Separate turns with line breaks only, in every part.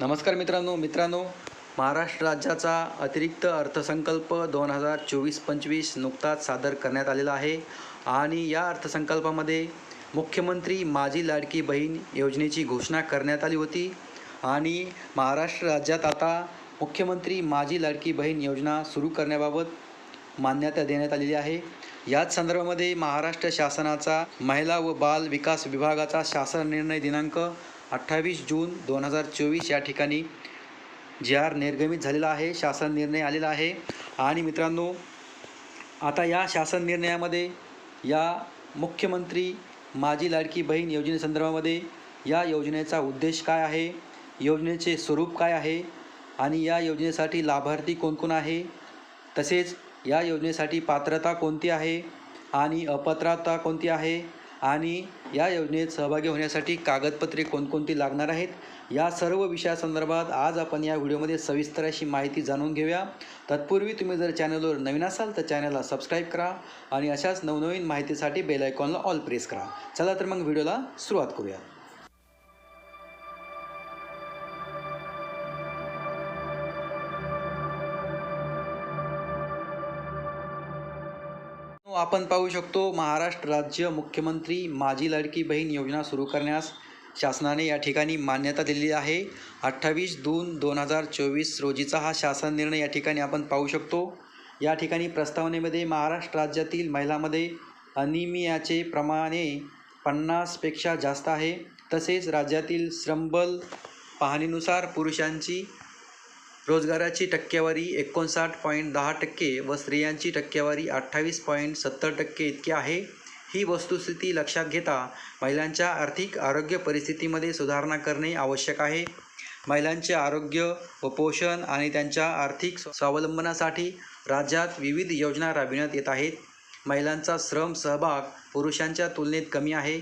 नमस्कार मित्रांनो मित्रांनो. महाराष्ट्र राज्याचा अतिरिक्त अर्थसंकल्प दोन हजार चोवीस पंचवीस नुकताच सादर करण्यात आलेला आहे. आणि या अर्थसंकल्पामध्ये मुख्यमंत्री माझी लाडकी बहीण योजनेची घोषणा करण्यात आली होती. आणि महाराष्ट्र राज्यात आता मुख्यमंत्री माझी लाडकी बहीण योजना सुरू करण्याबाबत मान्यता देण्यात आलेली आहे. याच संदर्भामध्ये महाराष्ट्र शासनाचा महिला व बाल विकास विभागाचा शासन निर्णय दिनांक अठ्ठावीस जून दोन हजार चोवीस या ठिकाणी जी आर निर्गमित झालेला आहे शासन निर्णय आलेला आहे. आणि मित्रांनो आता या शासन निर्णयामध्ये या मुख्यमंत्री माझी लाडकी बहीण योजनेसंदर्भामध्ये या योजनेचा उद्देश काय आहे योजनेचे स्वरूप काय आहे आणि या योजनेसाठी लाभार्थी कोणकोण आहे तसेच या योजनेसाठी पात्रता कोणती आहे आणि अपात्रता कोणती आहे आणि या योजनेत सहभागी होण्यासाठी कागदपत्रे कोणकोणती लागणार आहेत? या सर्व विषयासंदर्भात आज आपण या व्हिडिओमध्ये सविस्तर अशी माहिती जाणून घेऊया. तत्पूर्वी तुम्ही जर चॅनलवर नवीन असाल तर चॅनलला सबस्क्राईब करा आणि अशाच नवनवीन माहितीसाठी बेल आयकॉनला ऑल प्रेस करा. चला तर मग व्हिडिओला सुरुवात करूया. आपण पाहू शकतो महाराष्ट्र राज्य मुख्यमंत्री माझी लाडकी बहीण योजना सुरू करण्यास शासनाने या ठिकाणी मान्यता दिलेली आहे. अठ्ठावीस जून दोन हजार चोवीस रोजीचा हा शासन निर्णय या ठिकाणी आपण पाहू शकतो. या ठिकाणी प्रस्तावनेमध्ये महाराष्ट्र राज्यातील महिलांमध्ये अनिमियाचे प्रमाणे पन्नासपेक्षा जास्त आहे. तसेच राज्यातील श्रमबल पाहणीनुसार पुरुषांची रोजगाराची टक्केवारी एकोणसाठ पॉईंट दहा टक्के व स्त्रियांची टक्केवारी अठ्ठावीस पॉईंट सत्तर टक्के इतकी आहे. ही वस्तुस्थिती लक्षात घेता महिलांच्या आर्थिक आरोग्य परिस्थितीमध्ये सुधारणा करणे आवश्यक आहे. महिलांचे आरोग्य व पोषण आणि त्यांच्या आर्थिक स्वावलंबनासाठी राज्यात विविध योजना राबविण्यात येत आहेत. महिलांचा श्रम सहभाग पुरुषांच्या तुलनेत कमी आहे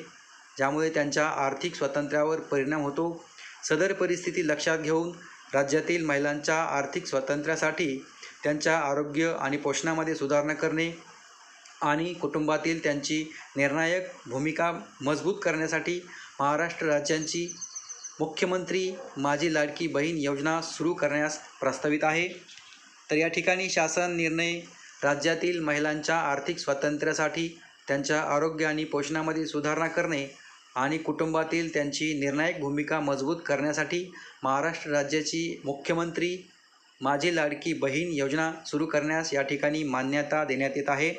ज्यामुळे त्यांच्या आर्थिक स्वातंत्र्यावर परिणाम होतो. सदर परिस्थिती लक्षात घेऊन राज्यातील महिलांच्या आर्थिक स्वातंत्र्यासाठी त्यांच्या आरोग्य आणि पोषणामध्ये सुधारणा करणे आणि कुटुंबातील त्यांची निर्णायक भूमिका मजबूत करण्यासाठी महाराष्ट्र राज्यांची मुख्यमंत्री माझी लाडकी बहीण योजना सुरू करण्यास प्रस्तावित आहे. तर या ठिकाणी शासन निर्णय राज्यातील महिलांच्या आर्थिक स्वातंत्र्यासाठी त्यांच्या आरोग्य आणि पोषणामध्ये सुधारणा करणे आणि कुटुंबातील त्यांची निर्णायक भूमिका मजबूत करण्यासाठी महाराष्ट्र राज्याची मुख्यमंत्री माझी लाडकी बहीण योजना सुरू करण्यास या ठिकाणी मान्यता देण्यात येत आहे.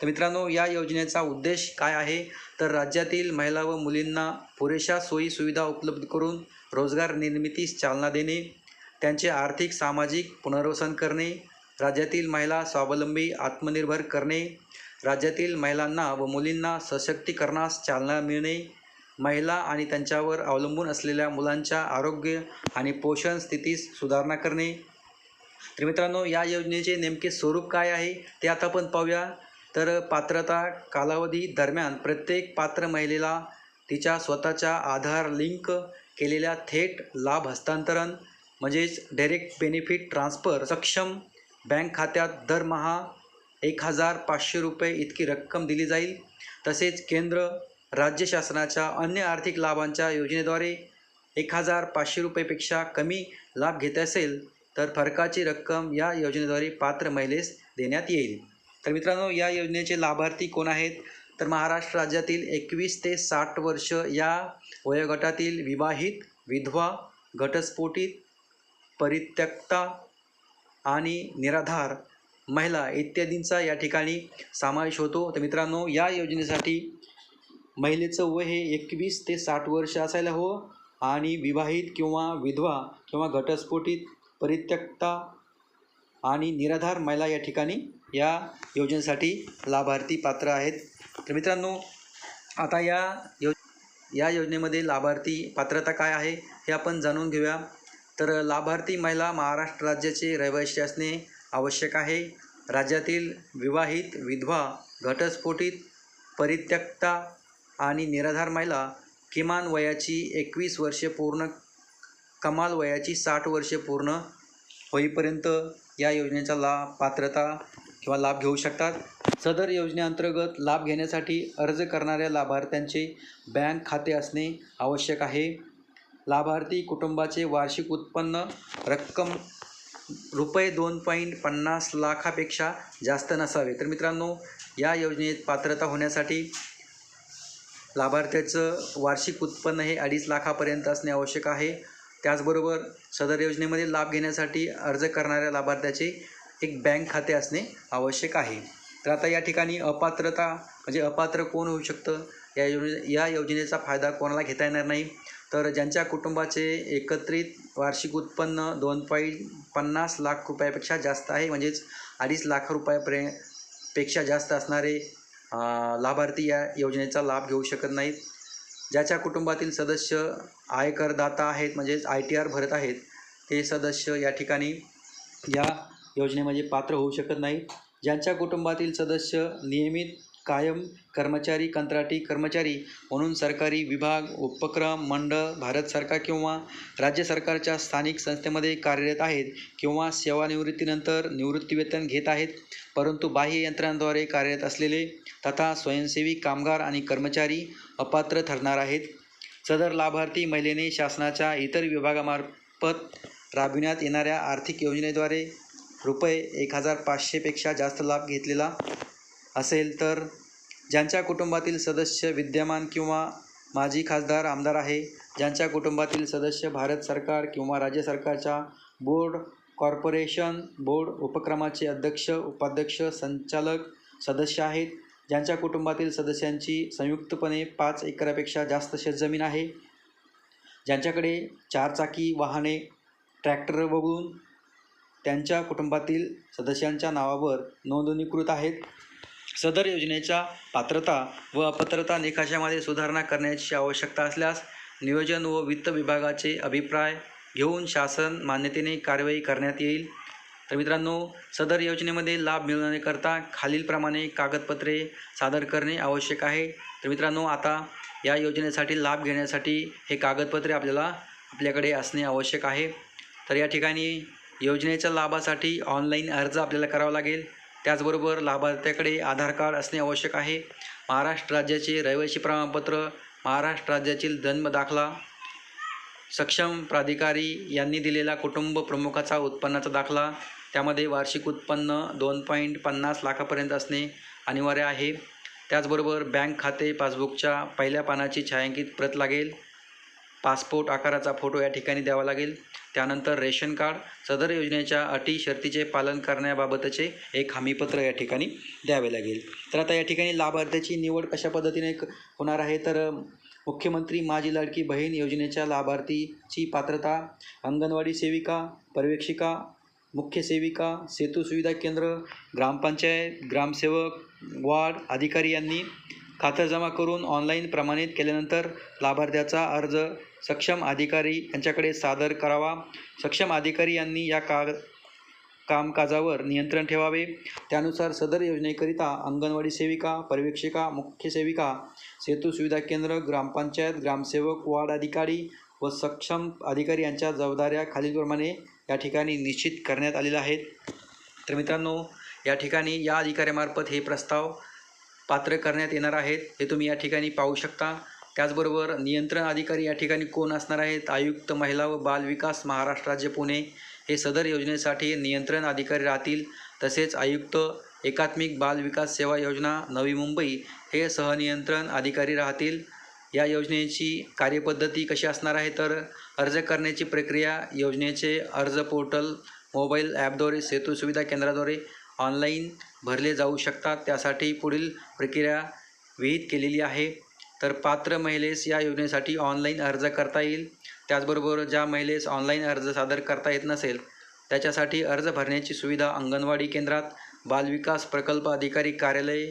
तर मित्रांनो या योजनेचा उद्देश काय आहे? तर राज्यातील महिला व मुलींना पुरेशा सोयी सुविधा उपलब्ध करून रोजगार निर्मितीस चालना देणे त्यांचे आर्थिक सामाजिक पुनर्वसन करणे राज्यातील महिला स्वावलंबी आत्मनिर्भर करणे राज्यातील महिलांना व मुलींना सशक्तीकरणास चालना मिळणे महिला आणि त्यांच्यावर अवलंबून असलेल्या मुलांच्या आरोग्य आणि पोषण स्थितीस सुधारणा करणे. तर मित्रांनो या योजनेचे नेमके स्वरूप काय आहे ते आता आपण पाहूया. तर पात्रता कालावधी दरम्यान प्रत्येक पात्र महिलेला तिच्या स्वतःच्या आधार लिंक केलेल्या थेट लाभ हस्तांतरण म्हणजेच डायरेक्ट बेनिफिट ट्रान्सफर सक्षम बँक खात्यात दरमहा एक हजार पाचशे रुपये इतकी रक्कम दिली जाईल. तसेच केंद्र राज्य शासनाच्या अन्य आर्थिक लाभांच्या योजनेद्वारे एक हजार पाचशे रुपयेपेक्षा कमी लाभ घेत असेल तर फरकाची रक्कम या योजनेद्वारे पात्र महिलेस देण्यात येईल. तर मित्रांनो या योजनेचे लाभार्थी कोण आहेत? तर महाराष्ट्र राज्यातील एकवीस ते साठ वर्ष या वयोगटातील विवाहित विधवा घटस्फोटित परित्यक्ता आणि निराधार महिला इत्यादींचा या ठिकाणी समावेश होतो. तर मित्रांनो या योजनेसाठी महिलेचं वय हे एकवीस ते साठ वर्ष असायला हवं आणि विवाहित किंवा विधवा किंवा घटस्फोटित परित्यक्ता आणि निराधार महिला या ठिकाणी या योजनेसाठी लाभार्थी पात्र आहेत. तर मित्रांनो आता या यो या योजनेमध्ये लाभार्थी पात्रता काय आहे हे आपण जाणून घेऊया. तर लाभार्थी महिला महाराष्ट्र राज्याचे रहिवासी असणे आवश्यक आहे. राज्यातील विवाहित विधवा घटस्फोटित परित्यक्ता आणि निराधार महिला किमान वयाची एकवीस वर्षे पूर्ण कमाल वयाची साठ वर्षे पूर्ण होईपर्यंत या योजनेचा लाभ पात्रता किंवा लाभ घेऊ शकतात. सदर योजनेअंतर्गत लाभ घेण्यासाठी अर्ज करणाऱ्या लाभार्थ्यांचे बँक खाते असणे आवश्यक आहे. लाभार्थी कुटुंबाचे वार्षिक उत्पन्न रक्कम रुपये दोन पॉईंट पन्नास लाखापेक्षा जास्त नसावे. तर मित्रांनो या योजनेत पात्रता होण्यासाठी लाभार्थ्याचं वार्षिक उत्पन्न हे अडीच लाखापर्यंत असणे आवश्यक आहे. त्याचबरोबर सदर योजनेमध्ये लाभ घेण्यासाठी अर्ज करणाऱ्या लाभार्थ्याचे एक बँक खाते असणे आवश्यक आहे. तर आता या ठिकाणी अपात्रता म्हणजे अपात्र कोण होऊ शकतं? या योजने या योजनेचा फायदा कोणाला घेता येणार नाही? तर ज्यांच्या कुटुंबाचे एकत्रित वार्षिक उत्पन्न दोन पॉईंट पन्नास लाख रुपयापेक्षा जास्त आहे म्हणजेच अडीच लाख रुपयापर्यंत पेक्षा जास्त असणारे लाभार्थी या योजनेचा लाभ घेऊ शकत नाहीत. ज्याच्या कुटुंबातील सदस्य आयकरदाता आहेत म्हणजेच आय टी आर भरत आहेत ते सदस्य या ठिकाणी या योजनेमध्ये पात्र होऊ शकत नाहीत. ज्यांच्या कुटुंबातील सदस्य नियमित कायम कर्मचारी कंत्राटी कर्मचारी म्हणून सरकारी विभाग उपक्रम मंडळ भारत सरकार किंवा राज्य सरकारच्या स्थानिक संस्थेमध्ये कार्यरत आहेत किंवा सेवानिवृत्तीनंतर निवृत्तीवेतन घेत आहेत परंतु बाह्य यंत्रणांद्वारे कार्यरत असलेले तथा स्वयंसेवी कामगार आणि कर्मचारी अपात्र ठरणार आहेत. सदर लाभार्थी महिलेने शासनाच्या इतर विभागामार्फत राबविण्यात येणाऱ्या आर्थिक योजनेद्वारे रुपये एक हजार पाचशेपेक्षा जास्त लाभ घेतलेला असेल तर ज्यांच्या कुटुंबातील सदस्य विद्यमान किंवा माजी खासदार आमदार आहे ज्यांच्या कुटुंबातील सदस्य भारत सरकार किंवा राज्य सरकारच्या बोर्ड कॉर्पोरेशन बोर्ड उपक्रमाचे अध्यक्ष उपाध्यक्ष संचालक सदस्य आहेत. ज्यांच्या कुटुंबातील सदस्यांची संयुक्तपणे पाच एकरापेक्षा जास्त शेतजमीन आहे. ज्यांच्याकडे चारचाकी वाहने ट्रॅक्टर वगळून त्यांच्या कुटुंबातील सदस्यांच्या नावावर नोंदणीकृत आहेत. सदर योजनेच्या पात्रता व अपात्रता निकषामध्ये सुधारणा करण्याची आवश्यकता असल्यास नियोजन व वित्त विभागाचे अभिप्राय घेऊन शासन मान्यतेने कारवाई करण्यात येईल. तर मित्रांनो सदर योजनेमध्ये लाभ मिळवण्याकरता खालीलप्रमाणे कागदपत्रे सादर करणे आवश्यक आहे. तर मित्रांनो आता या योजनेसाठी लाभ घेण्यासाठी हे कागदपत्रे आपल्याला आपल्याकडे असणे आवश्यक आहे. तर या ठिकाणी योजनेच्या लाभासाठी ऑनलाईन अर्ज आपल्याला करावा लागेल. त्याचबरोबर लाभार्थ्याकडे आधार कार्ड असणे आवश्यक आहे. महाराष्ट्र राज्याचे रहिवासी प्रमाणपत्र महाराष्ट्र राज्यातील जन्म दाखला सक्षम प्राधिकारी यांनी दिलेला कुटुंब प्रमुखाचा उत्पन्नाचा दाखला त्यामध्ये वार्षिक उत्पन्न दोन पॉईंट पन्नास लाखापर्यंत असणे अनिवार्य आहे. त्याचबरोबर बँक खाते पासबुकच्या पहिल्या पानाची छायांकित प्रत लागेल. पासपोर्ट आकाराचा फोटो या ठिकाणी द्यावा लागेल. त्यानंतर रेशन कार्ड सदर योजनेच्या अटी शर्तीचे पालन करण्याबाबतचे एक हमीपत्र या ठिकाणी द्यावे लागेल. तर आता या ठिकाणी लाभार्थ्याची निवड कशा पद्धतीने होणार आहे? तर मुख्यमंत्री माझी लाडकी बहीण योजनेच्या लाभार्थीची पात्रता अंगणवाडी सेविका पर्यवेक्षिका मुख्य सेविका सेतू सुविधा केंद्र ग्रामपंचायत ग्रामसेवक वार्ड अधिकारी यांनी खातं जमा करून ऑनलाईन प्रमाणित केल्यानंतर लाभार्थ्याचा अर्ज सक्षम अधिकारी यांच्याकडे सादर करावा. सक्षम अधिकारी यांनी या का कामकाजावर नियंत्रण ठेवावे. त्यानुसार सदर योजनेकरिता अंगणवाडी सेविका पर्यवेक्षिका मुख्य सेविका सेतू सुविधा केंद्र ग्रामपंचायत ग्रामसेवक वार्ड अधिकारी व सक्षम अधिकारी यांच्या जबाबदाऱ्या खालीलप्रमाणे या ठिकाणी निश्चित करण्यात आलेल्या आहेत. तर मित्रांनो या ठिकाणी या अधिकाऱ्यामार्फत हे प्रस्ताव पात्र करण्यात येणार आहेत हे तुम्ही या ठिकाणी पाहू शकता. त्याचबरोबर नियंत्रण अधिकारी या ठिकाणी कोण असणार आहेत? आयुक्त महिला व बाल विकास महाराष्ट्र राज्य पुणे हे सदर योजनेसाठी नियंत्रण अधिकारी राहतील. तसेच आयुक्त एकात्मिक बाल विकास सेवा योजना नवी मुंबई हे सहनियंत्रण अधिकारी राहतील. या योजनेची कार्यपद्धती कशी असणार आहे? तर अर्ज करण्याची प्रक्रिया योजनेचे अर्ज पोर्टल मोबाईल ॲपद्वारे सेतू सुविधा केंद्राद्वारे ऑनलाईन भरले जाऊ शकतात. त्यासाठी पुढील प्रक्रिया विहित केलेली आहे. तर पात्र महिलेस या योजनेसाठी ऑनलाईन अर्ज करता येईल. त्याचबरोबर ज्या महिलेस ऑनलाईन अर्ज सादर करता येत नसेल त्याच्यासाठी अर्ज भरण्याची सुविधा अंगणवाडी केंद्रात बालविकास प्रकल्प अधिकारी कार्यालय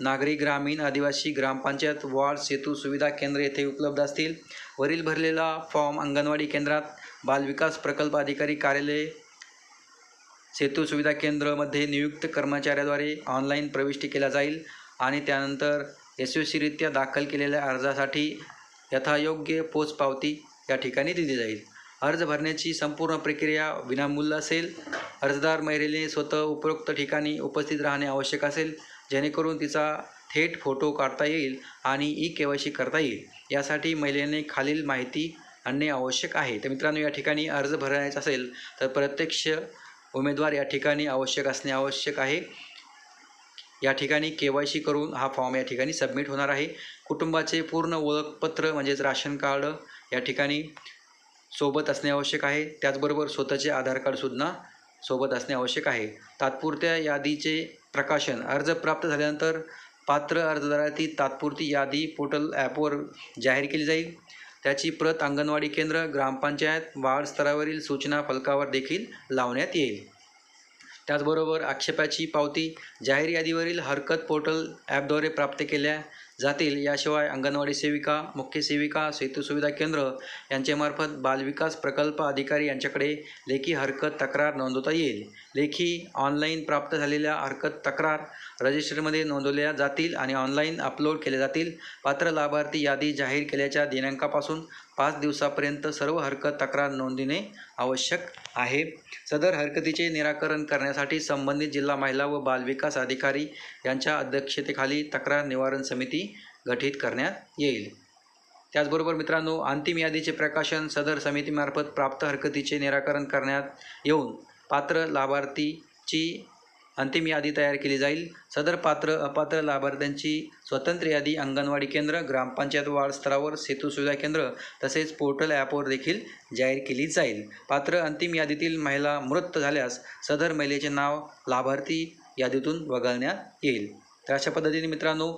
नागरी ग्रामीण आदिवासी ग्रामपंचायत वार्ड सेतू सुविधा केंद्र येथे उपलब्ध असतील. वरील भरलेला फॉर्म अंगणवाडी केंद्रात बालविकास प्रकल्प अधिकारी कार्यालय सेतू सुविधा केंद्रमध्ये नियुक्त कर्मचाऱ्याद्वारे ऑनलाईन प्रविष्टी केला जाईल आणि त्यानंतर यशस्वीरित्या दाखल केलेल्या अर्जासाठी यथायोग्य पोचपावती या ठिकाणी दिली जाईल. अर्ज भरण्याची संपूर्ण प्रक्रिया विनामूल्य असेल. अर्जदार महिलेने स्वतः उपरोक्त ठिकाणी उपस्थित राहणे आवश्यक असेल जेणेकरून तिचा थेट फोटो काढता येईल आणि ई के वाय सी करता येईल. यासाठी महिलेने खालील माहिती आणणे आवश्यक आहे. तर मित्रांनो या ठिकाणी अर्ज भरायचा असेल तर प्रत्यक्ष उमेदवार या ठिकाणी आवश्यक असणे आवश्यक आहे. या ठिकाणी के वाय सी करून हा फॉर्म या ठिकाणी सबमिट होणार आहे. कुटुंबाचे पूर्ण ओळखपत्र म्हणजेच राशन कार्ड या ठिकाणी सोबत असणे आवश्यक आहे. त्याचबरोबर स्वतःचे आधार कार्डसुद्धा सोबत असणे आवश्यक आहे. तात्पुरत्या यादीचे प्रकाशन अर्ज प्राप्त झाल्यानंतर पात्र अर्जदाराची तात्पुरती यादी पोर्टल ॲपवर जाहीर केली जाईल. त्याची प्रत अंगणवाडी केंद्र ग्रामपंचायत वार्ड स्तरावरील सूचना फलकावर देखील लावण्यात येईल. त्याचबरोबर आक्षेपाची पावती जाहीर यादीवरील हरकत पोर्टल ॲपद्वारे प्राप्त केल्या जातील. याशिवाय अंगणवाडी सेविका मुख्य सेविका सेतू सुविधा केंद्र यांच्यामार्फत बालविकास प्रकल्प अधिकारी यांच्याकडे लेखी हरकत तक्रार नोंदवता येईल. लेखी ऑनलाईन प्राप्त झालेल्या हरकत तक्रार रजिस्टरमध्ये नोंदवल्या जातील आणि ऑनलाईन अपलोड केल्या जातील. पात्र लाभार्थी यादी जाहीर केल्याच्या दिनांकापासून पाच दिवसापर्यंत सर्व हरकत तक्रार नोंदविणे आवश्यक आहे. सदर हरकतीचे निराकरण करण्यासाठी संबंधित जिल्हा महिला व बालविकास अधिकारी यांच्या अध्यक्षतेखाली तक्रार निवारण समिती गठीत करण्यात येईल. त्याचबरोबर मित्रांनो अंतिम यादीचे प्रकाशन सदर समितीमार्फत प्राप्त हरकतीचे निराकरण करण्यात येऊन पात्र लाभार्थीची अंतिम यादी तयार केली जाईल. सदर पात्र अपात्र लाभार्थ्यांची स्वतंत्र यादी अंगणवाडी केंद्र ग्रामपंचायत वार्ड स्तरावर सेतू सुविधा केंद्र तसेच पोर्टल ॲपवर देखील जाहीर केली जाईल. पात्र अंतिम यादीतील महिला मृत झाल्यास सदर महिलेचे नाव लाभार्थी यादीतून वगळण्यात येईल. तर अशा पद्धतीने मित्रांनो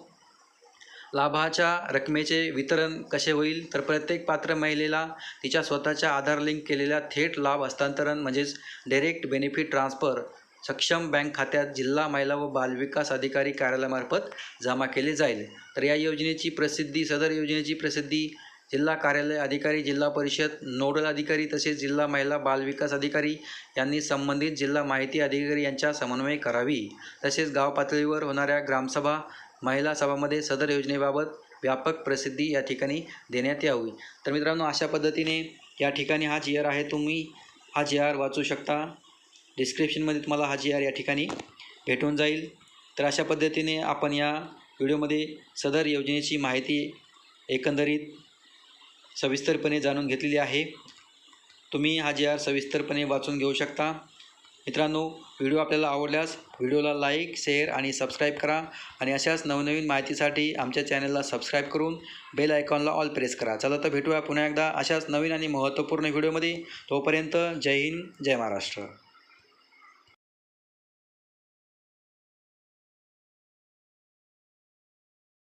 लाभाच्या रकमेचे वितरण कसे होईल? तर प्रत्येक पात्र महिलेला तिच्या स्वतःच्या आधार लिंक केलेल्या थेट लाभ हस्तांतरण म्हणजेच डायरेक्ट बेनिफिट ट्रान्सफर सक्षम बँक खात्यात जिल्हा महिला व बालविकास अधिकारी कार्यालयामार्फत जमा केले जाईल. तर या योजनेची प्रसिद्धी सदर योजनेची प्रसिद्धी जिल्हा कार्यालय अधिकारी जिल्हा परिषद नोडल अधिकारी तसेच जिल्हा महिला बालविकास अधिकारी यांनी संबंधित जिल्हा माहिती अधिकारी यांच्या समन्वय करावी. तसेच गाव पातळीवर होणाऱ्या ग्रामसभा महिला सभामध्ये सदर योजनेबाबत व्यापक प्रसिद्धी या ठिकाणी देण्यात यावी. तर मित्रांनो अशा पद्धतीने या ठिकाणी हा जी आर आहे तुम्ही हा जी आर वाचू शकता. डिस्क्रिप्शनमध्ये तुम्हाला हा जी आर या ठिकाणी भेटून जाईल. तर अशा पद्धतीने आपण या व्हिडिओमध्ये सदर योजनेची माहिती एकंदरीत सविस्तरपणे जाणून घेतलेली आहे. तुम्ही हा जी आर सविस्तरपणे वाचून घेऊ शकता. मित्रांनो व्हिडिओ आपल्याला आवडल्यास व्हिडिओला लाईक शेअर आणि सबस्क्राईब करा आणि अशाच नवनवीन माहितीसाठी आमच्या चॅनलला सबस्क्राईब करून बेल आयकॉनला ऑल प्रेस करा. चला तर भेटूया पुन्हा एकदा अशाच नवीन आणि महत्त्वपूर्ण व्हिडिओमध्ये. तोपर्यंत जय हिंद जय महाराष्ट्र.